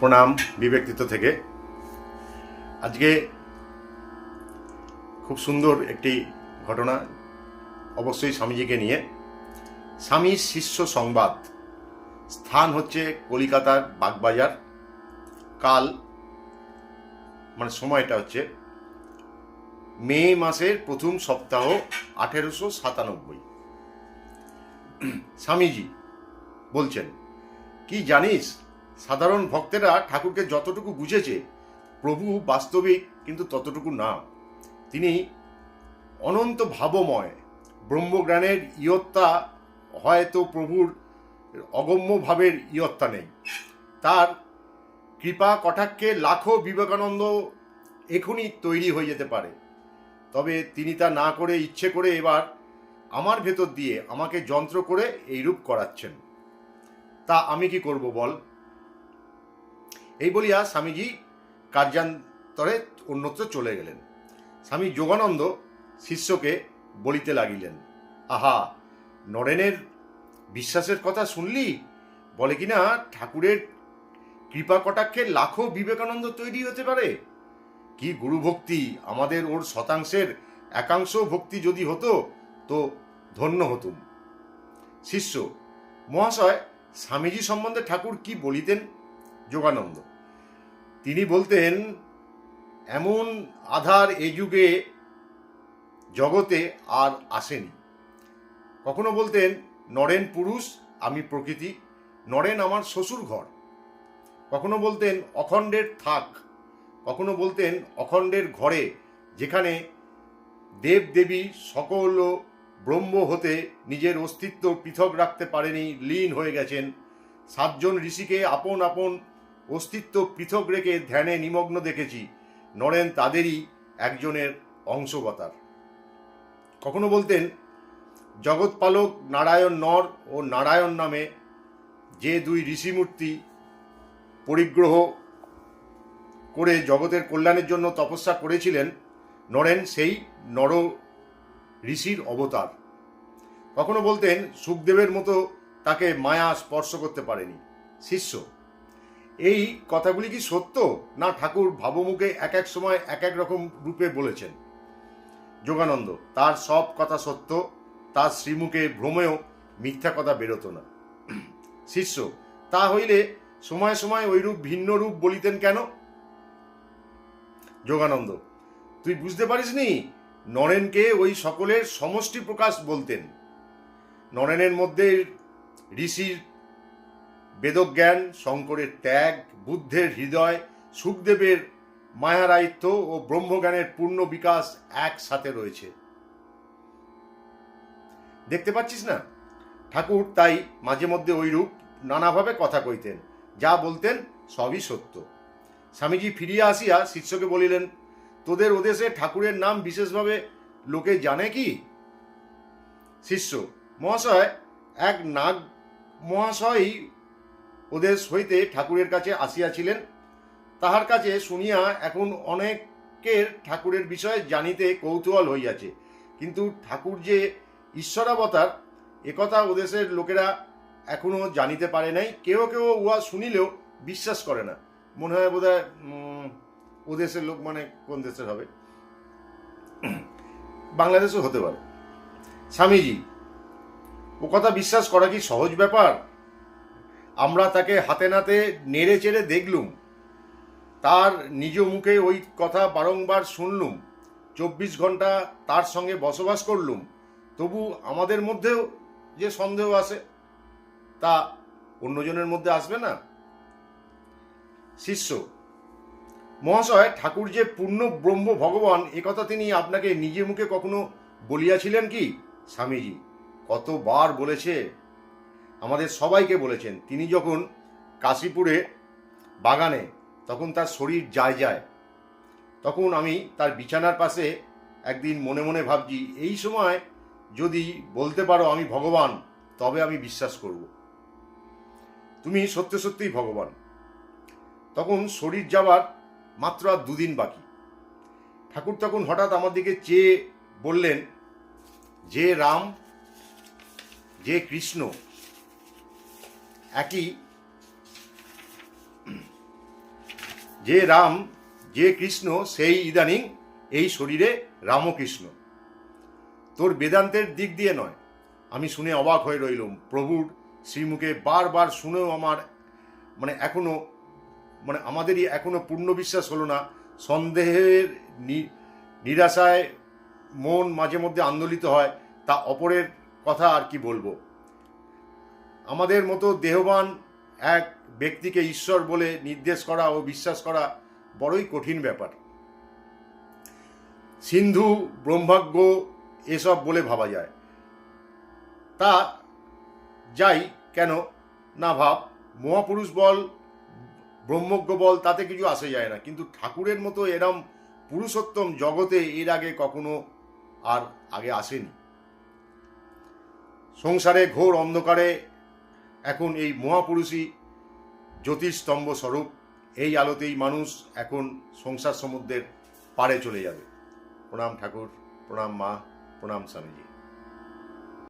প্রণাম বিবেকৃত থেকে। আজকে খুব সুন্দর একটি ঘটনা অবশ্যই স্বামীজিকে নিয়ে। স্বামীর শিষ্য সংবাদ। স্থান হচ্ছে কলিকাতার বাগবাজার। কাল মানে সময়টা হচ্ছে মে মাসের প্রথম সপ্তাহ আঠেরোশো সাতানব্বই। স্বামীজি বলছেন, কি জানিস সাধারণ ভক্তেরা ঠাকুরকে যতটুকু বুঝেছে, প্রভু বাস্তবিক কিন্তু ততটুকু না। তিনি অনন্ত ভাবময়, ব্রহ্মজ্ঞানের ইয়ত্তা, হয়তো প্রভুর অগম্য ভাবের ইয়ত্তা নেই। তার কৃপা কটাক্ষে লাখো বিবেকানন্দ এখনই তৈরি হয়ে যেতে পারে। তবে তিনি তা না করে ইচ্ছে করে এবার আমার ভেতর দিয়ে আমাকে যন্ত্র করে এইরূপ করাচ্ছেন। তা আমি কি করব বল? এই বলিয়া স্বামীজি কার্যান্তরে অন্যত্র চলে গেলেন। স্বামী যোগানন্দ শিষ্যকে বলিতে লাগিলেন, আহা, নরেনের বিশ্বাসের কথা শুনলি? বলে কিনা ঠাকুরের কৃপা কটাক্ষে লাখো বিবেকানন্দ তৈরি হতে পারে? কি গুরু ভক্তি আমাদের ওর শতাংশের একাংশ ভক্তি যদি হতো, তো ধন্য হতুম। শিষ্য, মহাশয়, স্বামীজি সম্বন্ধে ঠাকুর কি বলিতেন? যোগানন্দ। তিনি বলতেন, এমন আধার এ যুগে জগতে আর আসেনি। কখনো বলতেন, নরেন পুরুষ, আমি প্রকৃতি, নরেন আমার শ্বশুর ঘর। কখনো বলতেন, অখণ্ডের থাক। কখনো বলতেন, অখণ্ডের ঘরে, যেখানে দেব দেবী সকল ব্রহ্ম হতে নিজের অস্তিত্ব পৃথক রাখতে পারেনি, লীন হয়ে গেছেন। সাতজন ঋষিকে আপন আপন অস্তিত্ব পৃথক রেখে ধ্যানে নিমগ্ন দেখেছি। নরেন তাদেরই একজনের অংশবতার কখনো বলতেন জগৎপালক নারায়ণ নর ও নারায়ণ নামে যে দুই ঋষিমূর্তি পরিগ্রহ করে জগতের কল্যাণের জন্য তপস্যা করেছিলেন, নরেন সেই নর ঋষির অবতার। কখনো বলতেন, সুখদেবের মতো তাকে মায়া স্পর্শ করতে পারেনি। শিষ্য এই কথাগুলি কি সত্য? না ঠাকুর ভাবমুখে এক এক সময় এক এক রকম রূপে বলেছেন। যোগানন্দ, তার সব কথা সত্য, তার শ্রীমুখে ভ্রমেও মিথ্যা কথা বেরোতো না। শিষ্য, তা হইলে সময় সময় ওইরূপ ভিন্ন রূপ বলিতেন কেন? যোগানন্দ, তুই বুঝতে পারিসনি? নরেনকে ওই সকলের সমষ্টি প্রকাশ বলতেন। নরেনের মধ্যে ঋষির বেদজ্ঞান, শঙ্করের ত্যাগ, বুদ্ধের হৃদয়, সুখদেবের মায়ারায়িত্ব ও ব্রহ্মজ্ঞানের পূর্ণ বিকাশ একসাথে রয়েছে। দেখতে পাচ্ছিস না? ঠাকুর তাই মাঝে মধ্যে ওইরূপ নানাভাবে কথা কইতেন, যা বলতেন সবই সত্য। স্বামীজি ফিরিয়া আসিয়া শিষ্যকে বলিলেন, তোদের ওদেশে ঠাকুরের নাম বিশেষভাবে লোকে জানে কি? শিষ্য, মহাশয়, এক নাগ মহাশয়ই ওদেশ হইতে ঠাকুরের কাছে আসিয়াছিলেন। তাহার কাছে শুনিয়া এখন অনেকের ঠাকুরের বিষয়ে জানিতে কৌতূহল হইয়াছে। কিন্তু ঠাকুর যে ঈশ্বরাবতার, একথা ওদেশের লোকেরা এখনও জানিতে পারে নাই। কেউ কেউ উহা শুনিলেও বিশ্বাস করে না। মনে হয় বোধ হয় ও দেশের লোক মানে কোন দেশের হবে? বাংলাদেশও হতে পারে। স্বামীজি, ও কথা বিশ্বাস করা কি সহজ ব্যাপার? আমরা তাকে হাতে নাতে নেড়ে চেড়ে দেখলুম। তার নিজ মুখে ওই কথা বারংবার শুনলুম। চব্বিশ ঘণ্টা তার সঙ্গে বসবাস করলুম। তবু আমাদের মধ্যেও যে সন্দেহ আসে তা অন্যজনের মধ্যে আসবে না? শিষ্য, মহাশয়, ঠাকুর যে পূর্ণ ব্রহ্ম ভগবান একথা তিনি আপনাকে নিজে মুখে কখনো বলিয়াছিলেন কি? স্বামীজি, কতবার বলেছে আমাদের সবাইকে বলেছেন, তিনি যখন কাশীপুরে বাগানে তখন তার শরীর যায় যায়, তখন আমি তার বিছানার পাশে একদিন মনে মনে ভাবছি, এই সময় যদি বলতে পারো আমি ভগবান, তবে আমি বিশ্বাস করব। তুমি সত্যি সত্যিই ভগবান। তখন শরীর যাবার মাত্র আর দুদিন বাকি। ঠাকুর তখন হঠাৎ আমার দিকে চেয়ে বললেন, যে রাম, যে কৃষ্ণ একই। যে রাম, যে কৃষ্ণ, সেই ইদানিং এই শরীরে রামকৃষ্ণ। তোর বেদান্তের দিক দিয়ে নয়। আমি শুনে অবাক হয়ে রইলুম। প্রভুর শ্রীমুখে বারবার শুনেও আমার মানে এখনও মানে আমাদেরই এখনও পূর্ণ বিশ্বাস হলো না। সন্দেহের নিরাশায় মন মাঝে মধ্যে আন্দোলিত হয়। তা অপরের কথা আর কি বলব? আমাদের মতো দেহবান এক ব্যক্তিকে ঈশ্বর বলে নির্দেশ করা ও বিশ্বাস করা বড়ই কঠিন ব্যাপার। সিন্ধু, ব্রহ্মাজ্ঞ এসব বলে ভাবা যায়। তা যাই কেন না ভাব, মহাপুরুষ বল, ব্রহ্মজ্ঞ বল, তাতে কিছু আসে যায় না। কিন্তু ঠাকুরের মতো এরম পুরুষোত্তম জগতে এর আগে কখনো আর আগে আসেনি। সংসারে ঘোর অন্ধকারে এখন এই মহাপুরুষই জ্যোতিষস্তম্ভ স্বরূপ, এই আলোতেই মানুষ এখন সংসার সমুদ্রের পারে চলে যাবে। প্রণাম ঠাকুর, প্রণাম মা, প্রণাম স্বামীজি।